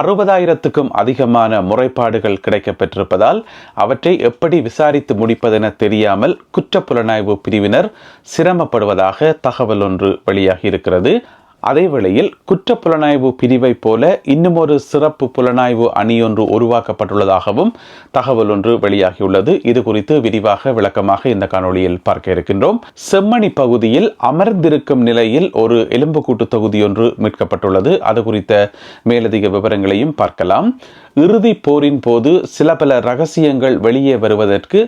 அறுபதாயிரத்துக்கும் அதிகமான முறைப்பாடுகள் கிடைக்கப்பெற்றிருப்பதால் அவற்றை எப்படி விசாரித்து முடிப்பதென தெரியாமல் குற்றப்புலனாய்வு பிரிவினர் சிரமப்படுவதாக தகவல் ஒன்று வெளியாகியிருக்கிறது. அதே வேளையில் குற்ற புலனாய்வு பிரிவைப் போல இன்னும் ஒரு சிறப்பு புலனாய்வு அணியொன்று உருவாக்கப்பட்டுள்ளதாகவும் தகவல் ஒன்று வெளியாகியுள்ளது. இது குறித்து விரிவாக விளக்கமாக இந்த காணொளியில் பார்க்க இருக்கின்றோம். செம்மணி பகுதியில் அமர்ந்திருக்கும் நிலையில் ஒரு எலும்புக்கூட்டு தொகுதியொன்று மீட்கப்பட்டுள்ளது. அது குறித்த மேலதிக விவரங்களையும் பார்க்கலாம். இறுதி போரின் போது சில பல ரகசியங்கள் வெளியே வருவதற்கு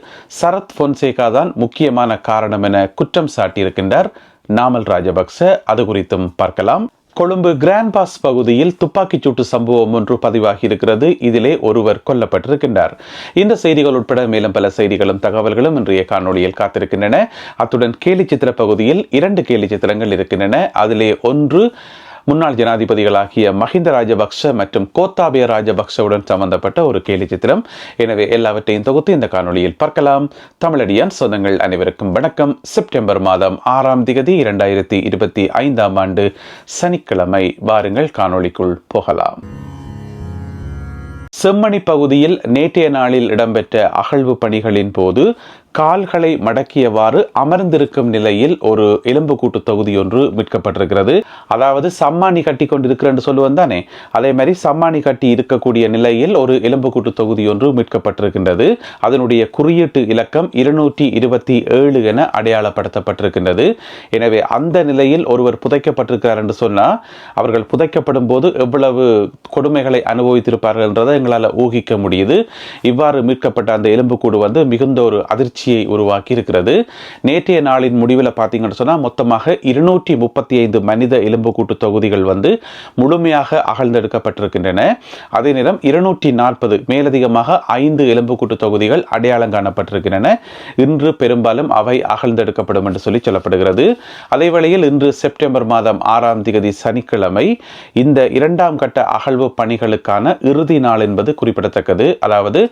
சரத் பொன்சேகா தான் முக்கியமான காரணம் என குற்றம் சாட்டியிருக்கின்றார். நாமல் ராஜபக்ச அது குறித்தும் பார்க்கலாம். கொழும்பு கிராண்ட் பாஸ் பகுதியில் துப்பாக்கிச் சூட்டு சம்பவம் ஒன்று பதிவாகி இருக்கிறது இதிலே ஒருவர் கொல்லப்பட்டிருக்கின்றார். இந்த செய்திகள் உட்பட மேலும் பல செய்திகளும் தகவல்களும் இன்றைய காணொளியில் காத்திருக்கின்றன. அத்துடன் கேலி சித்திர பகுதியில் இரண்டு கேலி சித்திரங்கள் இருக்கின்றன. அதிலே ஒன்று முன்னாள் ஜனாதிபதிகளாகிய மஹிந்த ராஜபக்ஷ மற்றும் கோத்தாபய ராஜபக்ஷவுடன் சம்பந்தப்பட்ட ஒரு கேலி சித்திரம். எனவே எல்லாவற்றையும் தொகுத்து இந்த காணொளியில் பார்க்கலாம். தமிழடியான் சொந்தங்கள் அனைவருக்கும் வணக்கம். செப்டம்பர் மாதம் ஆறாம் திகதி இரண்டாயிரத்தி இருபத்தி ஐந்தாம் ஆண்டு சனிக்கிழமை. வாருங்கள் காணொளிக்குள் போகலாம். செம்மணி பகுதியில் நேற்றைய நாளில் இடம்பெற்ற அகழ்வு பணிகளின் போது கால்களை மடக்கியவாறு அமர்ந்திருக்கும் நிலையில் ஒரு எலும்புக்கூட்டு தொகுதி ஒன்று மீட்கப்பட்டிருக்கிறது. அதாவது சம்மானி கட்டி கொண்டிருக்கிறேன் சொல்லுவோம் தானே. அதே மாதிரி சம்மானி கட்டி இருக்கக்கூடிய நிலையில் ஒரு எலும்புக்கூட்டு தொகுதி ஒன்று மீட்கப்பட்டிருக்கின்றது. அதனுடைய குறியீட்டு இலக்கம் இருநூற்றி இருபத்தி ஏழு என அடையாளப்படுத்தப்பட்டிருக்கின்றது. எனவே அந்த நிலையில் ஒருவர் புதைக்கப்பட்டிருக்கிறார் என்று சொன்னால் அவர்கள் புதைக்கப்படும் போது எவ்வளவு கொடுமைகளை அனுபவித்திருப்பார்கள் என்றதை எங்களால் ஊகிக்க முடியுது. இவ்வாறு மீட்கப்பட்ட அந்த எலும்புக்கூடு வந்து மிகுந்த ஒரு அதிர்ச்சி வீழ்ச்சியை உருவாக்கி இருக்கிறது நேற்றைய நாளின் முடிவில் பார்த்தீங்கன்னு சொன்னால் மொத்தமாக இருநூற்றி முப்பத்தி ஐந்து மனித எலும்புக்கூட்டு தொகுதிகள் வந்து முழுமையாக அகழ்ந்தெடுக்கப்பட்டிருக்கின்றன. அதே நேரம் இருநூற்றி நாற்பது மேலதிகமாக ஐந்து எலும்புக்கூட்டு தொகுதிகள் அடையாளம் காணப்பட்டிருக்கின்றன. இன்று பெரும்பாலும் அவை அகழ்ந்தெடுக்கப்படும் என்று சொல்லி சொல்லப்படுகிறது. அதே வேளையில் இன்று செப்டம்பர் மாதம் ஆறாம் தேதி சனிக்கிழமை இந்த இரண்டாம் கட்ட அகழ்வு பணிகளுக்கான இறுதி நாள் என்பது குறிப்பிடத்தக்கது. அதாவது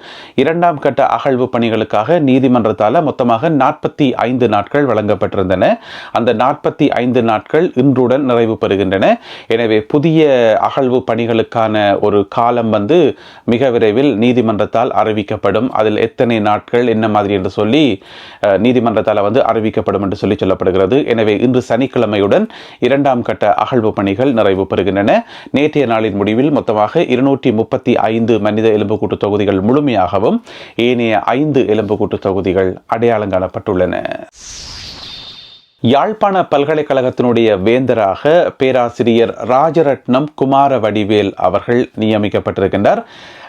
இரண்டாம் கட்ட அகழ்வு பணிகளுக்காக நீதிமன்றத்தால் மொத்தமாக நாற்பத்தி ஐந்து நாட்கள் வழங்கப்பட்டிருந்தன. அந்த நாற்பத்தி ஐந்து நாட்கள் இன்றுடன் நிறைவு பெறுகின்றன. எனவே புதிய அகழ்வு பணிகளுக்கான ஒரு காலம் வந்து மிக விரைவில் நீதிமன்றத்தால் அறிவிக்கப்படும். அதில் எத்தனை நாட்கள் என்ன மாதிரி என்று சொல்லி நீதிமன்றத்தால் வந்து அறிவிக்கப்படும் என்று சொல்லி சொல்லப்படுகிறது. எனவே இன்று சனிக்கிழமையுடன் இரண்டாம் கட்ட அகழ்வு பணிகள் நிறைவு பெறுகின்றன. நேற்றைய நாளின் முடிவில் மொத்தமாக இருநூற்றி முப்பத்தி ஐந்து மனித எலும்புக்கூட்டு தொகுதிகள் முழுமையாகவும் ஏனைய ஐந்து எலும்புக்கூட்டு தொகுதிகள் அடையாளம் காணப்பட்டுள்ளன யாழ்ப்பாண பல்கலைக்கழகத்தினுடைய வேந்தராக பேராசிரியர் ராஜரட்னம் குமார வடிவேல் அவர்கள் நியமிக்கப்பட்டிருக்கின்றார்.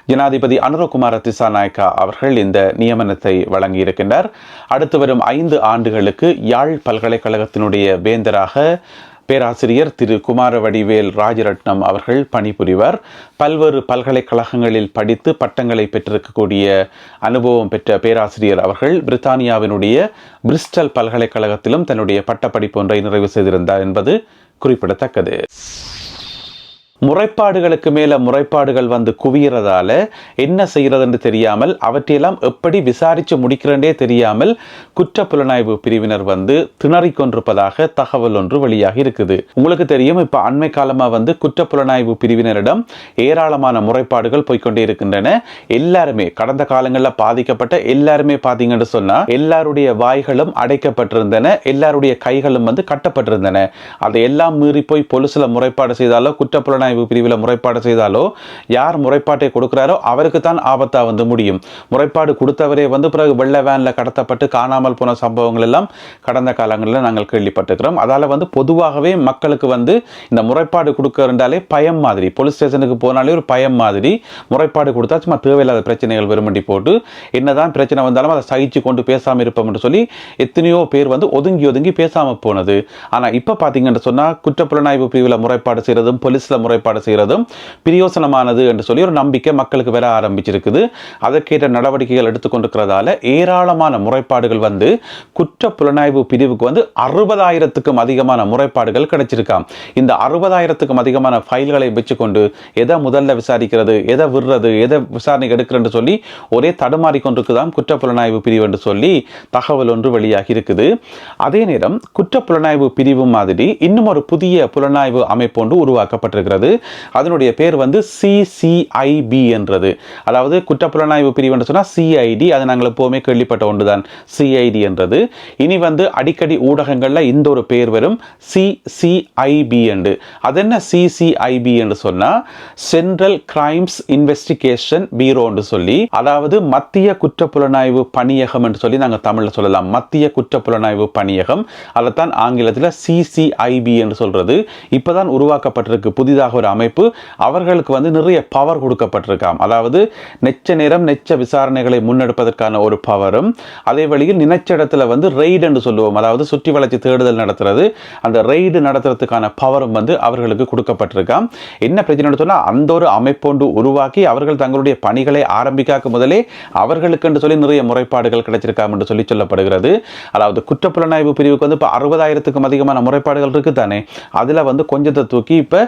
ஜனாதிபதி அனுரகுமார திசாநாயக்கா அவர்கள் இந்த நியமனத்தை வழங்கியிருக்கின்றார். அடுத்து வரும் ஐந்து ஆண்டுகளுக்கு யாழ் பல்கலைக்கழகத்தினுடைய வேந்தராக பேராசிரியர் திரு குமாரவடிவேல் ராஜரட்னம் அவர்கள் பணிபுரிவர். பல்வேறு பல்கலைக்கழகங்களில் படித்து பட்டங்களை பெற்றிருக்கக்கூடிய அனுபவம் பெற்ற பேராசிரியர் அவர்கள் பிரித்தானியாவினுடைய பிரிஸ்டல் பல்கலைக்கழகத்திலும் தன்னுடைய பட்டப்படிப்பு ஒன்றை நிறைவு செய்திருந்தார் என்பது குறிப்பிடத்தக்கது. முறைப்பாடுகளுக்கு மேலே முறைப்பாடுகள் வந்து குவியறதால என்ன செய்கிறதுன்னு தெரியாமல் அவற்றையெல்லாம் எப்படி விசாரித்து முடிக்கிறேன்றே தெரியாமல் குற்ற புலனாய்வு பிரிவினர் வந்து திணறிக்கொண்டிருப்பதாக தகவல் ஒன்று வெளியாகி இருக்குது. உங்களுக்கு தெரியும் இப்போ அண்மை காலமாக வந்து குற்ற புலனாய்வு பிரிவினரிடம் ஏராளமான முறைப்பாடுகள் போய்கொண்டே இருக்கின்றன. எல்லாருமே கடந்த காலங்களில் பாதிக்கப்பட்ட எல்லாருமே பார்த்தீங்கன்னு சொன்னால் எல்லாருடைய வாய்களும் அடைக்கப்பட்டிருந்தன எல்லாருடைய கைகளும் வந்து கட்டப்பட்டிருந்தன. அதை எல்லாம் மீறி போய் பொலிசில் முறைப்பாடு செய்தாலோ குற்ற புலனாய்வு புலனாய்வு பிரிவில் முறைப்பாடு செய்தாலோ யார் முறைப்பாட்டை கொடுக்கிறாரோ அவருக்கு தான் ஆபத்தா வந்து முடியும். முறைப்பாடு கொடுத்தவரே வந்து பிறகு வெள்ள வேன்ல கடத்தப்பட்டு காணாமல் போன சம்பவங்கள் எல்லாம் கடந்த காலங்களில் நாங்கள் கேள்விப்பட்டிருக்கிறோம். அதால வந்து பொதுவாகவே மக்களுக்கு வந்து இந்த முறைப்பாடு கொடுக்கறதாலே பயம் மாதிரி. போலீஸ் ஸ்டேஷனுக்கு போனாலே ஒரு பயம் மாதிரி. முறைப்பாடு கொடுத்தா சும்மா தேவையில்லாத பிரச்சனைகள் வெறுமண்டி போட்டு என்னதான் பிரச்சனை வந்தாலும் அதை சகிச்சு கொண்டு பேசாமல் இருப்போம் என்று சொல்லி எத்தனையோ பேர் வந்து ஒதுங்கி ஒதுங்கி பேசாமல் போனது. ஆனா இப்ப பாத்தீங்கன்னு சொன்னா குற்றப்புலனாய்வு பிரிவில் முறைப்பாடு செய்கிறதும் போலீஸ்ல முறை ஏற்பாடு செய்கிறதும் பிரியோசனமானது என்று சொல்லி ஒரு நம்பிக்கை மக்களுக்கு வர ஆரம்பிச்சிருக்குது. அதற்கேற்ற நடவடிக்கைகள் எடுத்துக்கொண்டிருக்கிறதால ஏராளமான முறைப்பாடுகள் வந்து குற்ற புலனாய்வு பிரிவுக்கு வந்து அறுபதாயிரத்துக்கும் அதிகமான முறைப்பாடுகள் கிடைச்சிருக்காம் இந்த அறுபதாயிரத்துக்கும் அதிகமான ஃபைல்களை வச்சுக்கொண்டு எதை முதல்ல விசாரிக்கிறது எதை விடுறது எதை விசாரணைக்கு எடுக்கிறன்னு சொல்லி ஒரே தடுமாறி கொண்டிருக்குதான் குற்ற புலனாய்வு பிரிவு என்று சொல்லி தகவல் ஒன்று வெளியாகி இருக்குது அதே நேரம் குற்ற புலனாய்வு பிரிவு மாதிரி இன்னும் ஒரு புதிய புலனாய்வு அமைப்பு ஒன்று உருவாக்கப்பட்டிருக்கிறது. சொல்லப்படுகிறது அதனுடைய பேர் வந்து சிசிஐபி என்றது. அதாவது குற்றப்புலனாய்வு பிரிவு என்று சொன்னால் சிஐடி அது நாங்கள் எப்போவுமே கேள்விப்பட்ட ஒன்றுதான். சிஐடி என்றது. இனி வந்து அடிக்கடி ஊடகங்களில் இந்த ஒரு பேர் வரும். சிசிஐபி என்று. அது என்ன சிசிஐபி என்று சொன்னால் சென்ட்ரல் கிரைம்ஸ் இன்வெஸ்டிகேஷன் பீரோ என்று சொல்லி அதாவது மத்திய குற்றப்புலனாய்வு பணியகம் என்று சொல்லி நாங்கள் தமிழில் சொல்லலாம். மத்திய குற்றப்புலனாய்வு பணியகம். அதைத்தான் ஆங்கிலத்தில் சிசிஐபி என்று சொல்கிறது இப்போதான் உருவாக்கப்பட்டிருக்கு. புதிதாக ஒரு அமைப்பு. அவர்களுக்கு வந்து நிறைய பவர் கொடுக்கப்பட்டிருக்காம். அதாவது நெச்ச நேரம் நெச்ச விசாரணைகளை முன்னெடுப்பதற்கான ஒரு பவரும் அதே வழியில் நினைச்ச இடத்துல வந்து ரெய்டு என்று சொல்லுவோம். அதாவது சுற்றி வளர்ச்சி தேடுதல் நடத்துறது. அந்த ரெய்டு நடத்துறதுக்கான பவரும் வந்து அவர்களுக்கு கொடுக்கப்பட்டிருக்காம். என்ன பிரச்சனை சொன்னால் அந்த ஒரு அமைப்பொன்று உருவாக்கி அவர்கள் தங்களுடைய பணிகளை ஆரம்பிக்காக்க முதலே அவர்களுக்கு என்று சொல்லி நிறைய முறைப்பாடுகள் கிடைச்சிருக்காம் என்று சொல்லி சொல்லப்படுகிறது. அதாவது குற்றப்புலனாய்வு பிரிவுக்கு வந்து இப்போ அறுபதாயிரத்துக்கும் அதிகமான முறைப்பாடுகள் இருக்குது தானே அதில் வந்து கொஞ்சத்தை தூக்கி இப்போ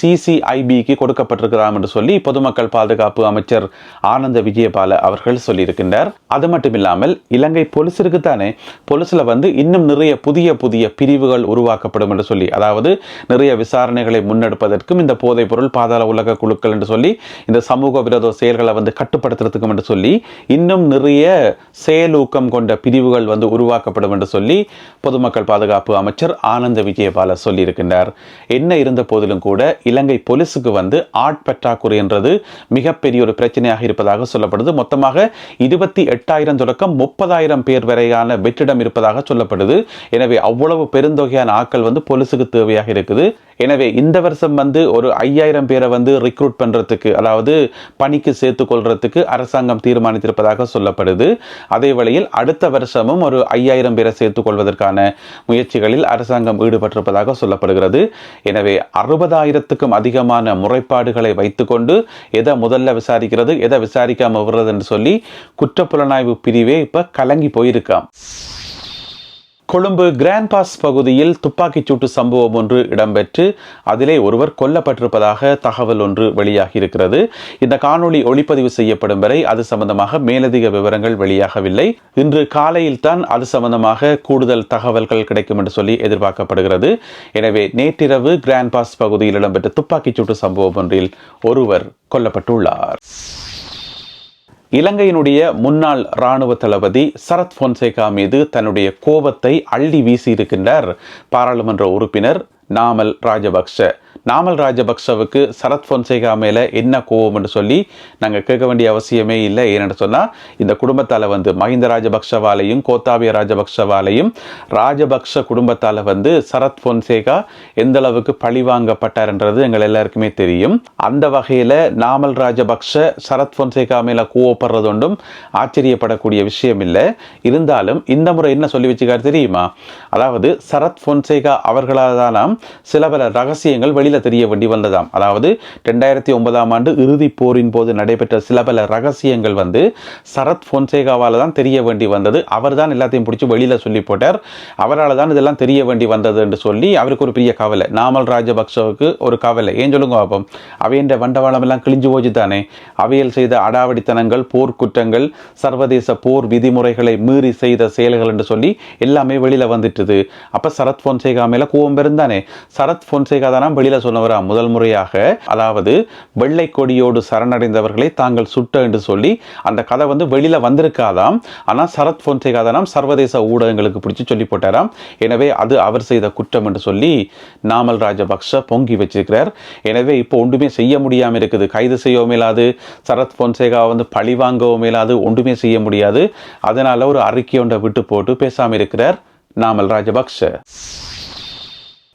சிசிஐபிக்கு கொடுக்கப்பட்டிருக்கிறார் என்று சொல்லி பொதுமக்கள் பாதுகாப்பு அமைச்சர் ஆனந்த விஜயபால அவர்கள் சொல்லியிருக்கின்றார். அது மட்டும் இல்லாமல் இலங்கை போலீஸ் தானே போலீஸில் வந்து இன்னும் நிறைய புதிய புதிய பிரிவுகள் உருவாக்கப்படும் என்று சொல்லி அதாவது நிறைய விசாரணைகளை முன்னெடுப்பதற்கும் இந்த போதைப் பொருள் பாதாள உலக குழுக்கள் என்று சொல்லி இந்த சமூக விரோத செயல்களை வந்து கட்டுப்படுத்துறதுக்கும் என்று சொல்லி இன்னும் நிறைய செயலூக்கம் கொண்ட பிரிவுகள் வந்து உருவாக்கப்படும் என்று சொல்லி பொதுமக்கள் பாதுகாப்பு அமைச்சர் ஆனந்த விஜயபால சொல்லியிருக்கின்றார். என்ன இருந்த போதிலும் கூட இலங்கை போலீஸுக்கு வந்து ஆட்பற்றாக்குறை என்றது மிகப்பெரிய ஒரு பிரச்சனையாக இருப்பதாக சொல்லப்படுது. மொத்தமாக இருபத்தி எட்டாயிரம் தொடக்கம் முப்பதாயிரம் பேர் வரையான வெற்றிடம் இருப்பதாக சொல்லப்படுது. எனவே அவ்வளவு பெருந்தொகையான ஆட்கள் வந்து போலீஸுக்கு தேவையாக இருக்குது. எனவே இந்த வருஷம் வந்து ஒரு ஐயாயிரம் பேரை வந்து ரிக்ரூட் பண்ணுறதுக்கு அதாவது பணிக்கு சேர்த்து கொள்றதுக்கு அரசாங்கம் தீர்மானித்திருப்பதாக சொல்லப்படுது. அதே வழியில் அடுத்த வருஷமும் ஒரு ஐயாயிரம் பேரை சேர்த்து கொள்வதற்கான முயற்சிகளில் அரசாங்கம் ஈடுபட்டிருப்பதாக சொல்லப்படுகிறது. எனவே அறுபதாயிரத்துக்கும் அதிகமான முறைப்பாடுகளை வைத்துக்கொண்டு எதை முதல்ல விசாரிக்கிறது எதை விசாரிக்காமல் விடுறது என்று சொல்லி குற்றப்புலனாய்வு பிரிவே இப்போ கலங்கி போயிருக்காம். கொழும்பு கிராண்ட் பாஸ் பகுதியில் துப்பாக்கிச் சூட்டு சம்பவம் ஒன்று இடம்பெற்று அதிலே ஒருவர் கொல்லப்பட்டிருப்பதாக தகவல் ஒன்று வெளியாகி இருக்கிறது இந்த காணொளி ஒளிப்பதிவு செய்யப்படும் வரை அது சம்பந்தமாக மேலதிக விவரங்கள் வெளியாகவில்லை. இன்று காலையில் தான் அது சம்பந்தமாக கூடுதல் தகவல்கள் கிடைக்கும் என்று சொல்லி எதிர்பார்க்கப்படுகிறது. எனவே நேற்றிரவு கிராண்ட் பாஸ் பகுதியில் இடம்பெற்ற துப்பாக்கிச் சூட்டு சம்பவம் ஒன்றில் ஒருவர் கொல்லப்பட்டுள்ளார். இலங்கையினுடைய முன்னாள் இராணுவ தளபதி சரத் பொன்சேகா மீது தன்னுடைய கோபத்தை அள்ளி வீசியிருக்கின்றார் பாராளுமன்ற உறுப்பினர் நாமல் ராஜபக்ஷ. நாமல் ராஜபக்ஷவுக்கு சரத் பொன்சேகா மேலே என்ன கோவம் என்று சொல்லி நாங்கள் கேட்க வேண்டிய அவசியமே இல்லை. ஏன்னு சொன்னால் இந்த குடும்பத்தால் வந்து மஹிந்த ராஜபக்ஷவாலையும் கோத்தாபிய ராஜபக்ஷவாலையும் ராஜபக்ஷ குடும்பத்தால் வந்து சரத் பொன்சேகா எந்த அளவுக்கு பழிவாங்கப்பட்டார்ன்றது எங்கள் எல்லாருக்குமே தெரியும். அந்த வகையில் நாமல் ராஜபக்ஷ சரத் பொன்சேகா மேலே கோவப்படுறது ஒன்றும் ஆச்சரியப்படக்கூடிய விஷயம் இல்லை. இருந்தாலும் இந்த முறை என்ன சொல்லி வச்சுக்கார் தெரியுமா? அதாவது சரத் பொன்சேகா அவர்களால் தான் சில பல ரகசியங்கள் வெளியில் தெரிய வேண்டி வந்ததாம். அதாவது ரெண்டாயிரத்தி ஒன்பதாம் ஆண்டு இறுதி போரின் போது நடைபெற்ற சில பல ரகசியங்கள் வந்து சரத் பொன்சேகாவால் தான் தெரிய வேண்டி வந்தது. அவர் தான் எல்லாத்தையும் பிடிச்சி வெளியில் சொல்லி போட்டார். அவரால் தான் இதெல்லாம் தெரிய வேண்டி வந்தது என்று சொல்லி அவருக்கு ஒரு பெரிய கவலை. நாமல் ராஜபக்சவுக்கு ஒரு கவலை. ஏன் சொல்லுங்க பாப்போம். அவையின் வண்டவாளம் எல்லாம் கிழிஞ்சு போச்சு தானே. அவையில் செய்த அடாவடித்தனங்கள் போர்க்குற்றங்கள் சர்வதேச போர் விதிமுறைகளை மீறி செய்த செயல்கள் என்று சொல்லி எல்லாமே வெளியில் வந்துட்டுது. அப்போ சரத் பொன்சேகா மேலே கோவம் பெருந்தானே? சரத் பொன்சேகா தானா வெளியில் சொன்னவரா? முதல் முறையாக. அதாவது வெள்ளை கொடியோடு சரணடைந்தவர்களை தாங்கள் சுட்ட என்று சொல்லி அந்த கதை வந்து வெளியில் வந்திருக்காதாம். ஆனால் சரத் பொன்சேகா தானாம் சர்வதேச ஊடகங்களுக்கு பிடிச்சி சொல்லி போட்டாராம். எனவே அது அவர் செய்த குற்றம் என்று சொல்லி நாமல் ராஜபக்ஷ பொங்கி வச்சிருக்கிறார். எனவே இப்போ ஒன்றுமே செய்ய முடியாமல் இருக்குது. கைது செய்யவும் இல்லாது சரத் பொன்சேகா வந்து பழி வாங்கவும் இல்லாது ஒன்றுமே செய்ய முடியாது. அதனால ஒரு அறிக்கை ஒன்றை விட்டு போட்டு பேசாமல் இருக்கிறார் நாமல் ராஜபக்ஷ.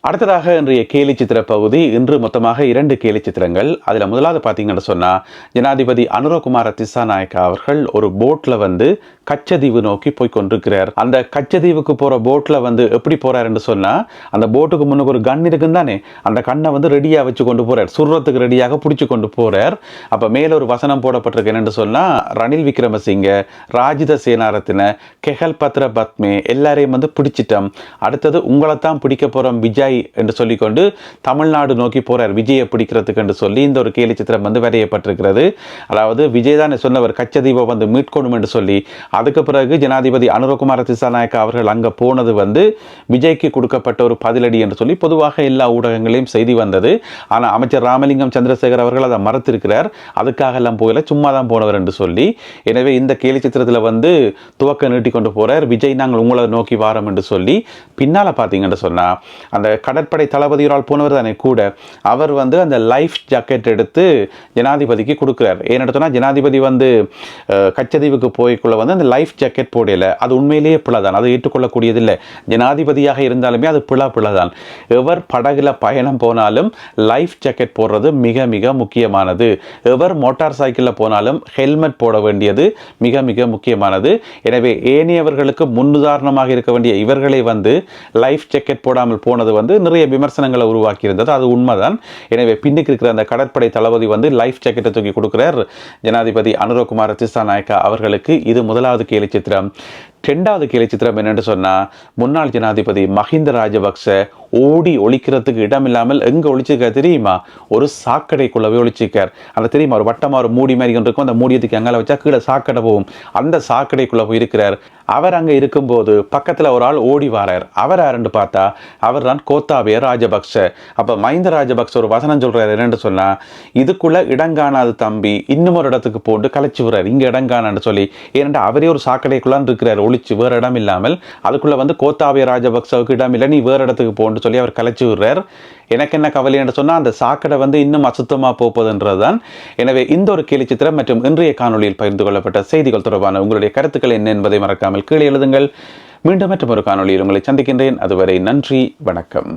அடுத்ததாக இன்றைய கேலி சித்திர பகுதி. இன்று மொத்தமாக இரண்டு கேலி சித்திரங்கள். அதில் முதலாவது பார்த்தீங்கன்னு சொன்னால் ஜனாதிபதி அனுரகுமார திசாநாயக்கா அவர்கள் ஒரு போட்டில் வந்து கச்சதீவு நோக்கி போய் கொண்டிருக்கிறார் அந்த கச்சதீவுக்கு போகிற போட்டில் வந்து எப்படி போகிறாருன்னு சொன்னால் அந்த போட்டுக்கு முன்னுக்கு ஒரு கன் இருக்குன்னு தானே அந்த கண்ணை வந்து ரெடியாக வச்சு கொண்டு போகிறார் சுடுறதுக்கு ரெடியாக பிடிச்சி கொண்டு போகிறார் அப்போ மேலே ஒரு வசனம் போடப்பட்டிருக்கு என்னென்னு சொன்னால் ரணில் விக்ரமசிங்க ராஜித சேனாரத்தின கெஹல் பத்ர பத்மே எல்லாரையும் வந்து பிடிச்சிட்டோம். அடுத்தது உங்களை தான் பிடிக்க போகிறோம் விஜய் என்று சொல்லிக்கொண்டு தமிழ்நாடு நோக்கி போறார் விஜயை பிடிக்கிறதுக்கு என்று சொல்லி இந்த ஒரு கேலி சித்திரம் வந்து வரையப்பட்டிருக்கிறது. அதாவது விஜய் தான் சொன்னவர் கச்சதீபம் வந்து மீட்கணும் என்று சொல்லி. அதுக்கு பிறகு ஜனாதிபதி அனுரகுமார திசாநாயக்கா அவர்கள் அங்கே போனது வந்து விஜய்க்கு கொடுக்கப்பட்ட ஒரு பதிலடி என்று சொல்லி பொதுவாக எல்லா ஊடகங்களையும் செய்தி வந்தது. ஆனால் அமைச்சர் ராமலிங்கம் சந்திரசேகர் அவர்கள் அதை மறுத்திருக்கிறார். அதுக்காக எல்லாம் போகல சும்மா தான் போனவர் என்று சொல்லி. எனவே இந்த கேலி சித்திரத்தில் வந்து துவக்க நீட்டி கொண்டு விஜய் நாங்கள் உங்களை நோக்கி வாரம் என்று சொல்லி பின்னால் பார்த்தீங்கன்னு சொன்னால் அந்த கடற்படை தளபதியரால் போனவர் தானே கூட அவர் வந்து அந்த லைஃப் ஜாக்கெட் எடுத்து ஜனாதிபதிக்கு கொடுக்குறார். ஏன்னு சொன்னால் ஜனாதிபதி வந்து கச்சதீவுக்கு போய்க்குள்ள வந்து அந்த லைஃப் ஜாக்கெட் போடல. அது உண்மையிலேயே பிழைதான். அது ஏற்றுக்கொள்ளக்கூடியதில்லை. ஜனாதிபதியாக இருந்தாலுமே அது பிழா பிழைதான். எவர் படகுல பயணம் போனாலும் லைஃப் ஜாக்கெட் போடுறது மிக மிக முக்கியமானது. எவர் மோட்டார் சைக்கிளில் போனாலும் ஹெல்மெட் போட வேண்டியது மிக மிக முக்கியமானது. எனவே ஏனையவர்களுக்கு முன்னுதாரணமாக இருக்க வேண்டிய இவர்களை வந்து லைஃப் ஜாக்கெட் போடாமல் போனது வந்து நிறைய விமர்சனங்களை உருவாக்கி இருந்தது அது உண்மைதான். எனவே பின்னுக்கு இருக்கிற அந்த கடற்படை தளபதி வந்து லைஃப் ஜாக்கெட்டை தூக்கி கொடுக்குறார். ஜனாதிபதி அனுரகுமார திசாநாயக்கா அவர்களுக்கு இது முதலாவது கேலி சித்திரம் ரெண்டாவது கேலி சித்திரம் என்னென்னு சொன்னால் முன்னாள் ஜனாதிபதி மஹிந்த ராஜபக்ச ஓடி ஒழிக்கிறதுக்கு இடம் இல்லாமல் எங்கே ஒழிச்சிருக்கார் தெரியுமா? ஒரு சாக்கடைக்குள்ளவே ஒழிச்சிருக்கார். அந்த தெரியுமா? ஒரு வட்டமாக ஒரு மூடி மாதிரி ஒன்று இருக்கும். அந்த மூடியத்துக்கு அங்கே வச்சா கீழே சாக்கடை போகும். அந்த சாக்கடைக்குள்ளே போய் இருக்கிறார். அவர் அங்கே இருக்கும்போது பக்கத்தில் ஒரு ஆள் ஓடி வாரார். அவர் யாருன்னு பார்த்தா அவர் தான் கோத்தாபய ராஜபக்ச. அப்போ மஹிந்த ராஜபக்ச ஒரு வசனம் சொல்கிறார் என்னென்னு சொன்னால் இதுக்குள்ளே இடங்கானாது தம்பி. இன்னும் ஒரு இடத்துக்கு போட்டு கலைச்சி விடுறார். இங்கே இடங்கானான்னு சொல்லி. ஏனென்றால் அவரே ஒரு சாக்கடைக்குள்ளான் இருக்கிறார். ஒளிச்சு வேறு இடம் இல்லாமல் அதுக்குள்ளே வந்து கோத்தாபய ராஜபக்சவுக்கு இடம் இல்லை நீ வேறு இடத்துக்கு போன்னு சொல்லி அவர் கலைச்சி விடுறார். எனக்கு என்ன கவலை என்று சொன்னா அந்த சாக்கடை வந்து இன்னும் அசுத்தமா போப்பதுன்றதுதான் எனவே இந்த ஒரு கேலி சித்திரம் மற்றும் இன்றைய காணொளியில் பகிர்ந்து கொள்ளப்பட்ட செய்திகள் தொடர்பான உங்களுடைய கருத்துக்கள் என்ன என்பதை மறக்காமல் கீழே எழுதுங்கள். மீண்டும் மற்றும் ஒரு காணொளியில் உங்களை சந்திக்கின்றேன். அதுவரை நன்றி வணக்கம்.